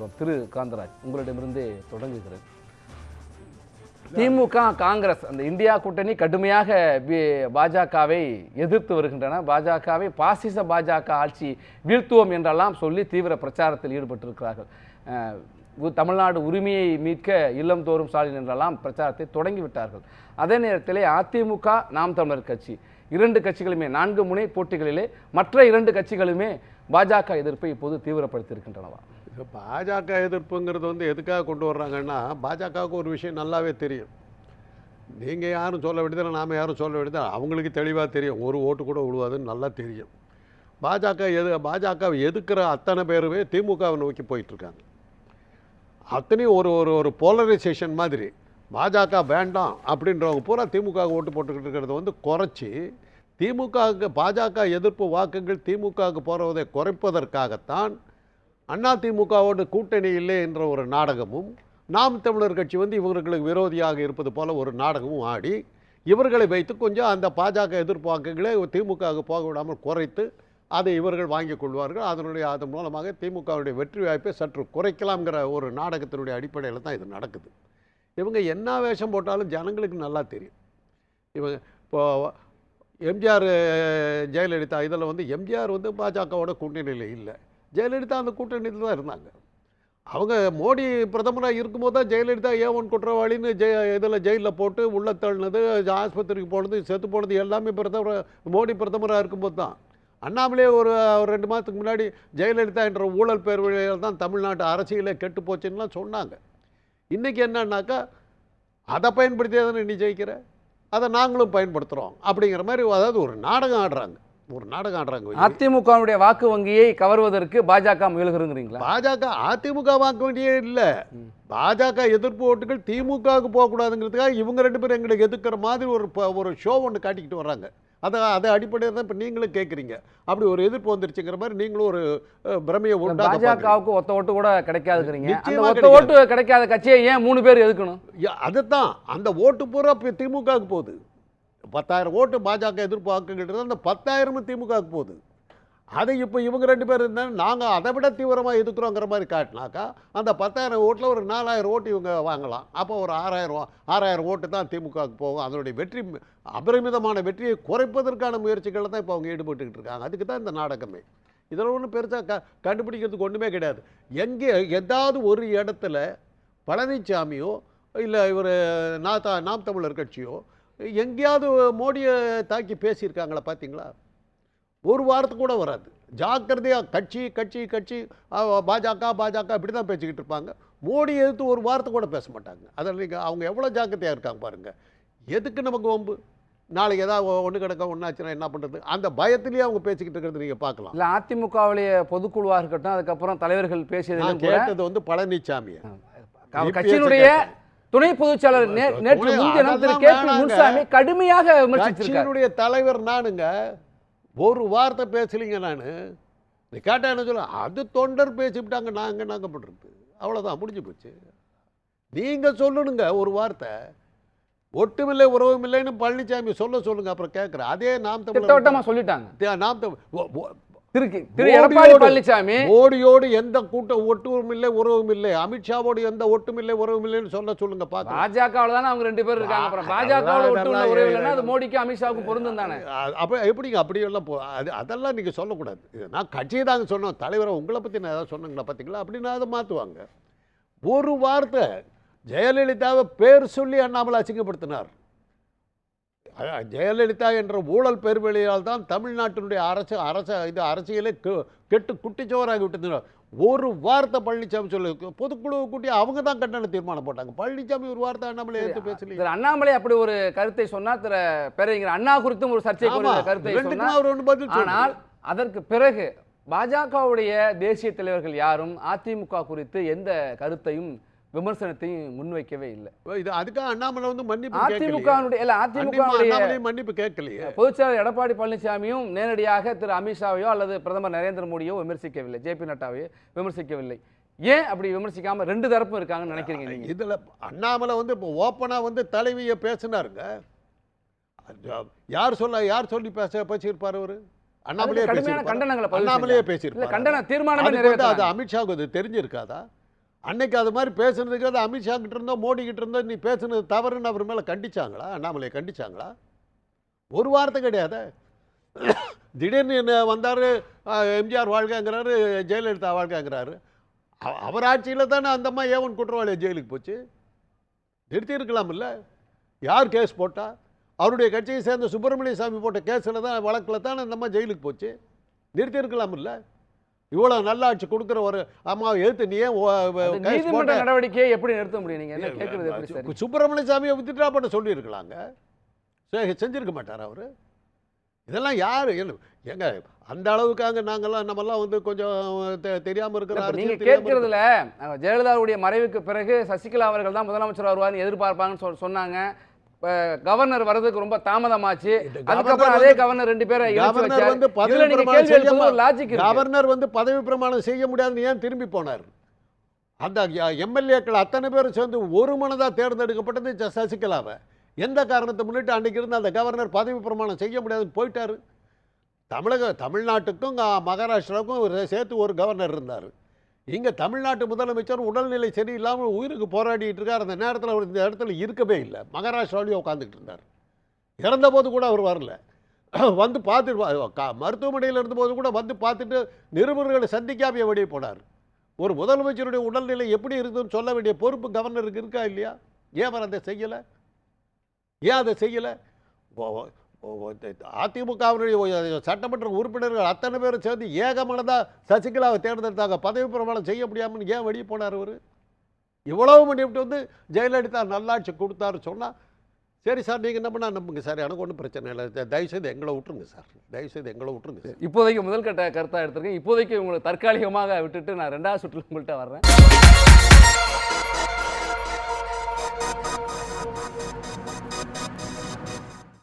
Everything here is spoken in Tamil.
இருக்கிறோம் திரு காந்தராஜ் உங்களிடமிருந்தே தொடங்குகிறேன். திமுக காங்கிரஸ் அந்த இந்தியா கூட்டணி கடுமையாக பாஜகவை எதிர்த்து வருகின்றன. பாஜகவை பாசிச பாஜக ஆட்சி வீழ்த்துவோம் என்றெல்லாம் சொல்லி தீவிர பிரச்சாரத்தில் ஈடுபட்டிருக்கிறார்கள். தமிழ்நாடு உரிமையை மீட்க இல்லம் தோறும் ஸ்டாலின் என்றெல்லாம் பிரச்சாரத்தை தொடங்கிவிட்டார்கள் அதே நேரத்திலே அதிமுக நாம் தமிழர் கட்சி இரண்டு கட்சிகளுமே நான்கு முனை போட்டிகளிலே மற்ற இரண்டு கட்சிகளுமே பாஜக எதிர்ப்பை இப்போது தீவிரப்படுத்தியிருக்கின்றனவா? இப்போ பாஜக எதிர்ப்புங்கிறது வந்து எதுக்காக கொண்டு வர்றாங்கன்னா பாஜகவுக்கு ஒரு விஷயம் நல்லாவே தெரியும். நீங்கள் யாரும் சொல்ல வேண்டியதில்லை நாம் யாரும் சொல்ல வேண்டியதில்லை அவங்களுக்கு தெளிவாக தெரியும். ஒரு ஓட்டு கூட விழுவாதுன்னு நல்லா தெரியும். பாஜக எது பாஜகவை எதுக்குற அத்தனை பேருமே திமுகவை நோக்கி போயிட்டுருக்காங்க. அத்தனையும் ஒரு ஒரு ஒரு போலரைசேஷன் மாதிரி. பாஜக வேண்டாம் அப்படின்றவங்க பூரா திமுக ஓட்டு போட்டுக்கிட்டு இருக்கிறத வந்து குறைச்சி திமுகவுக்கு பாஜக எதிர்ப்பு வாக்குகள் திமுகவுக்கு போகிறதை குறைப்பதற்காகத்தான் அண்ணா திமுகவோட கூட்டணி இல்லை என்ற ஒரு நாடகமும் நாம் தமிழர் கட்சி வந்து இவர்களுக்கு விரோதியாக இருப்பது போல ஒரு நாடகமும் ஆடி இவர்களை வைத்து கொஞ்சம் அந்த பாஜக எதிர்ப்பு திமுக திமுகவுக்கு போக விடாமல் குறைத்து அதை இவர்கள் வாங்கிக் கொள்வார்கள். அதனுடைய அதன் மூலமாக திமுகவுடைய வெற்றி வாய்ப்பை சற்று குறைக்கலாம்ங்கிற ஒரு நாடகத்தினுடைய அடிப்படையில் தான் இது நடக்குது. இவங்க என்ன வேஷம் போட்டாலும் ஜனங்களுக்கு நல்லா தெரியும். இவங்க இப்போ எம்ஜிஆர் ஜெயலலிதா இதில் வந்து எம்ஜிஆர் வந்து பாஜகவோட கூட்டணியில் இல்லை. ஜெயலலிதா அந்த கூட்டணியில் தான் இருந்தாங்க. அவங்க மோடி பிரதமராக இருக்கும்போது தான் ஜெயலலிதா ஏ ஒன் குற்றவாளின்னு ஜெய இதில் ஜெயிலில் போட்டு உள்ள தள்ளினது ஆஸ்பத்திரிக்கு போனது செத்து போனது எல்லாமே பிரதமர் மோடி பிரதமராக இருக்கும்போது தான். அண்ணாமலே ஒரு ஒரு ரெண்டு மாதத்துக்கு முன்னாடி ஜெயலலிதா என்ற ஊழல் பேர் வழியால் தான் தமிழ்நாட்டு அரசியலே கெட்டு போச்சுன்னுலாம் சொன்னாங்க. இன்றைக்கி என்னன்னாக்கா அதை பயன்படுத்தி தானே நீ ஜெயிக்கிற? அதை நாங்களும் பயன்படுத்துகிறோம் அப்படிங்கிற மாதிரி அதாவது ஒரு நாடகம் ஆடுறாங்க. ஒரு நாடகம் ஆடுறாங்க. அதிமுகவுடைய வாக்கு வங்கியை கவர்வதற்கு பாஜக முயல்கிறீங்களா பாஜக அதிமுக வாக்க வேண்டியே இல்லை. பாஜக எதிர்ப்பு ஓட்டுகள் திமுகவுக்கு போகக்கூடாதுங்கிறதுக்காக இவங்க ரெண்டு பேரும் எங்களுக்கு எதிர்க்கிற மாதிரி ஒரு ஒரு ஷோ ஒன்று காட்டிக்கிட்டு வர்றாங்க. அதை அதை அடிப்படையில் தான் இப்போ நீங்களும் கேட்குறீங்க அப்படி ஒரு எதிர்ப்பு வந்துருச்சுங்கிற மாதிரி நீங்களும் ஒரு பிரமையை பார்க்குறீங்க. பாஜகவுக்கு ஒத்த ஓட்டு கூட கிடைக்காதுங்கிறீங்க. ஒத்த. ஓட்டு கிடைக்காத கட்சியை ஏன் மூணு பேர் எதுக்கணும் அதுதான் அந்த ஓட்டு பூரா திமுகவுக்கு போகுது. பத்தாயிரம் ஓட்டு பாஜக எதிர்பார்க்குங்கிறது அந்த பத்தாயிரமும் திமுகவுக்கு போகுது. அதை இப்போ இவங்க ரெண்டு பேர் இருந்தால் நாங்கள் அதை விட தீவிரமாக எதுக்குறோங்கிற மாதிரி காட்டினாக்கா அந்த பத்தாயிரம் ஓட்டில் ஒரு நாலாயிரம் ஓட்டு இவங்க வாங்கலாம். அப்போ ஒரு ஆறாயிரம் ஆறாயிரம் ஓட்டு தான் திமுகவுக்கு போகும். அதனுடைய வெற்றி அபரிமிதமான வெற்றியை குறைப்பதற்கான முயற்சிகளை தான் இப்போ அவங்க ஈடுபட்டுக்கிட்டு இருக்காங்க. அதுக்கு தான் இந்த நாடகமே. இதில் ஒன்றும் பெருசாக க கண்டுபிடிக்கிறதுக்கு ஒன்றுமே கிடையாது. எங்கே ஏதாவது ஒரு இடத்துல பழனிசாமியோ இல்லை இவர் நாத்தா நாம் தமிழர் கட்சியோ எங்கேயாவது மோடியை தாக்கி பேசியிருக்காங்களா பார்த்தீங்களா? ஒரு வாரத்துக்கு கூட வராது. ஜாக்கிரதையாக கட்சி கட்சி கட்சி பாஜக பாஜக இப்படி தான் பேசிக்கிட்டு இருப்பாங்க. மோடி எதிர்த்து ஒரு வாரத்தை கூட பேச மாட்டாங்க. அதில் நீங்கள் அவங்க எவ்வளோ ஜாக்கிரதையாக இருக்காங்க பாருங்கள் எதுக்கு நமக்கு வம்பு? நாளைக்கு ஏதாவது ஒன்று கிடக்க ஒன்றாச்சுன்னா என்ன பண்ணுறது அந்த பயத்திலேயே அவங்க பேசிக்கிட்டு இருக்கிறது நீங்கள் பார்க்கலாம். இல்ல அதிமுகவுடைய பொதுக்குழுவா இருக்கட்டும் அதுக்கப்புறம் தலைவர்கள் கூட கேட்டது வந்து EPS கட்சியினுடைய துணை பொதுச் செயலாளர் நேற்று முன்தினம் திரு கே பி. முன்சாமி கடுமையாக விமர்சிச்சிருக்கார். தலைவர் நானுங்க ஒரு வார்த்தை பேசலிங்க நான். நீ கேட்டா என்ன சொல்ல அது தொண்டர் பேசிவிட்டாங்க நாங்க நாங்க பண்ணுறது அவ்வளோதான் முடிஞ்சு போச்சு. நீங்க சொல்லணுங்க ஒரு வார்த்தை. ஒட்டுமில்லை உறவுமில்லைன்னு பழனிசாமி சொல்ல சொல்லுங்க அப்புறம் கேட்குறேன் அதே நாம் தமிழர் சொல்லிட்டாங்க. நாம் தமிழ் திரு திரு எடப்பாடி பழனிசாமி. மோடியோடு எந்த கூட்டம் ஒட்டுவும் இல்லை உறவும் இல்லை. அமித்ஷாவோடு எந்த ஒட்டும் இல்லை உறவும் இல்லைன்னு சொல்ல சொல்லுங்க பார்க்கலாம் பாஜகவுல தானே அவங்க ரெண்டு பேரும் இருக்காங்க அப்புறம். அதெல்லாம் பாஜகவோட ஒட்டு உள்ள அதெல்லாம் உறவு இல்லைன்னா அது மோடிக்கும் அமித்ஷாவுக்கும் பொருந்தும் தானே. அப்ப எப்படிங்க அப்படியெல்லாம் போ அது அதெல்லாம் நீங்கள் சொல்லக்கூடாது. நான் கட்சியை தாங்க சொன்னோம். தலைவரை உங்களை பற்றி நான் ஏதாவது சொன்னீங்களா பார்த்தீங்களா அப்படின்னு அதை மாற்றுவாங்க ஒரு வார்த்தை ஜெயலலிதாவை பேர் சொல்லி அண்ணாமலை அசிங்கப்படுத்தினார். ஜெயலலிதா என்ற ஊழல் பெருவெளியால் தான் தமிழ்நாட்டினுடைய அரசு அரச இது அரசியலே கெட்டு குட்டிச்சோராகி விட்டது. ஒரு வார்த்தை பழனிசாமி சொல்லு பொதுக்குழு கூட்டி அவங்க தான் கட்டண தீர்மானம் போட்டாங்க. பழனிசாமி ஒரு வார்த்தை அண்ணாமலை எடுத்து பேசலையே. திரு அண்ணாமலை அப்படி ஒரு கருத்தை சொன்னா திரு பேரறிஞர் அண்ணா குறித்தும் ஒரு சர்ச்சை கருத்தை ஆனால் அதற்கு பிறகு பாஜகவுடைய தேசிய தலைவர்கள் யாரும் அதிமுக குறித்து எந்த கருத்தையும் விமர்சனத்தையும் முன்வைக்கவே இல்லை. இது அதுக்காக அண்ணாமலை வந்து மன்னிப்பு கேட்கலையே. அதிமுக இல்ல அதிமுக மன்னிப்பு கேட்கலையே? பொதுச்செயலாளர் எடப்பாடி பழனிசாமியும் நேரடியாக திரு அமித்ஷாவையோ அல்லது பிரதமர் நரேந்திர மோடியோ விமர்சிக்கவில்லை. ஜே பி நட்டாவையோ விமர்சிக்கவில்லை. ஏன் அப்படி விமர்சிக்காம ரெண்டு தரப்பும் இருக்காங்கன்னு நினைக்கிறீங்க நீங்க? இதுல அண்ணாமலை வந்து இப்போ ஓப்பனா வந்து தலைவியை பேசினாருங்க. யார் சொல்ல யார் சொல்லி பேச பேசியிருப்பார் அவரு? அண்ணாமலையே பேசியிருப்பாரு? அண்ணாமலையே பேசியிருப்பாரு? கண்டன தீர்மானமே அது அமித்ஷாவுக்கு அது தெரிஞ்சிருக்காதா? அன்னைக்கு அது மாதிரி பேசுனதுக்கு அது அமித்ஷா கிட்ட இருந்தோ மோடி கிட்ட இருந்தோ நீ பேசுனது தவறுன்னு அவர் மேலே கண்டிச்சாங்களா? அண்ணாமலையை கண்டிச்சாங்களா? ஒரு வார்த்தை கிடையாது. திடீர்னு என்ன வந்தார் எம்ஜிஆர் வாழ்க்கைங்கிறாரு ஜெயலலிதா வாழ்க்கைங்கிறாரு. அவர் ஆட்சியில் தானே அந்த அம்மா ஏவன் குற்றவாளி ஜெயிலுக்கு போச்சு. நிறுத்தி யார் கேஸ் போட்டால் அவருடைய கட்சியை சேர்ந்த சுப்பிரமணிய சாமி போட்ட கேஸில் தான் வழக்கில் தான் அந்த அம்மா ஜெயிலுக்கு போச்சு. நிறுத்தியிருக்கலாமில்ல இவ்வளோ நல்ல ஆட்சி கொடுக்குற ஒரு அம்மாவை எதிர்த்து நீ நீதிமன்ற நடவடிக்கையை எப்படி நிறுத்த முடியும் நீங்க? என்ன கேட்கறது சுப்பிரமணிய சாமியை வித்ட்ரா பண்ண சொல்லியிருக்கலாங்க. சரி, செஞ்சிருக்க மாட்டார் அவர். இதெல்லாம் யார்? எங்க அந்த அளவுக்காக நாங்கெல்லாம் நம்மெல்லாம் வந்து கொஞ்சம் தெ- தெரியாம இருக்கிற இல்ல, இப்ப அரசியல் நீங்க தெரியாம இருக்கிற- கேட்கறதுல ஜெயலலிதாவுடைய மறைவுக்கு பிறகு சசிகலா அவர்கள் தான் முதலமைச்சர் வருவார்னு எதிர்பார்ப்பாங்கன்னு சொன்னாங்க. கவர்னர் வர்றதுக்கு ரொம்ப தாமதமாச்சு. அதுக்கப்புறம் அதே கவர்னர் ரெண்டு பேரை இழுத்து கவர்னர். வந்து பதவி பிரமாணம் செய்ய லாஜிக் கவர்னர் வந்து பதவி பிரமாணம் செய்ய முடியாதுன்னு ஏன் திரும்பி போனார்? அந்த எம்எல்ஏக்கள் அத்தனை பேரும் சேர்ந்து ஒரு மனதாக தேர்ந்தெடுக்கப்பட்டது சசிகலாவை. எந்த காரணத்தை முன்னிட்டு அன்னைக்கு இருந்த அந்த கவர்னர் பதவி பிரமாணம் செய்ய முடியாதுன்னு போயிட்டாரு? தமிழக தமிழ்நாட்டுக்கும் மகாராஷ்டிராவுக்கும் சேர்த்து ஒரு கவர்னர் இருந்தார். இங்கே தமிழ்நாட்டு முதலமைச்சர் உடல்நிலை சரியில்லாமல் உயிருக்கு போராடிட்டு இருக்கார். அந்த நேரத்தில் அவர் இந்த இடத்துல இருக்கவே இல்லை. மகாராஷ்டிராவிலேயே உட்காந்துக்கிட்டு இருந்தார். இறந்தபோது கூட அவர் வரல. வந்து பார்த்துட்டு மருத்துவமனையில் இருந்தபோது கூட வந்து பார்த்துட்டு நிருபர்களை சந்திக்காம வெளியே போனார். ஒரு முதலமைச்சருடைய உடல்நிலை எப்படி இருக்குதுன்னு சொல்ல வேண்டிய பொறுப்பு கவர்னருக்கு இருக்கா இல்லையா? ஏன் அவர் அதை செய்யலை? ஏன் அதை செய்யலை? அதிமுகவினுடைய சட்டமன்ற உறுப்பினர்கள் அத்தனை பேரும் சேர்ந்து ஏகமனதாக சசிகலாவை தேர்ந்தெடுத்தாங்க. பதவி பிரமாணம் செய்ய முடியாமல் ஏன் வெளியே போனார் அவர்? இவ்வளவு பண்ணிவிட்டு வந்து ஜெயலலிதா நல்லாட்சி கொடுத்தாரு சொன்னால் சரி சார் நீங்கள் என்ன பண்ணால் நம்புங்க சார் எனக்கு ஒன்றும் பிரச்சனை இல்லை. தயவுசெய்து எங்களை விட்டுருங்க சார். தயவுசெய்து எங்களை விட்டுருங்க சார். இப்போதைக்கு முதல் கட்ட கருத்தாக எடுத்திருக்கேன். இப்போதைக்கு உங்களை தற்காலிகமாக விட்டுட்டு நான் ரெண்டாவது சுற்றுலா உங்கள்கிட்ட வர்றேன்.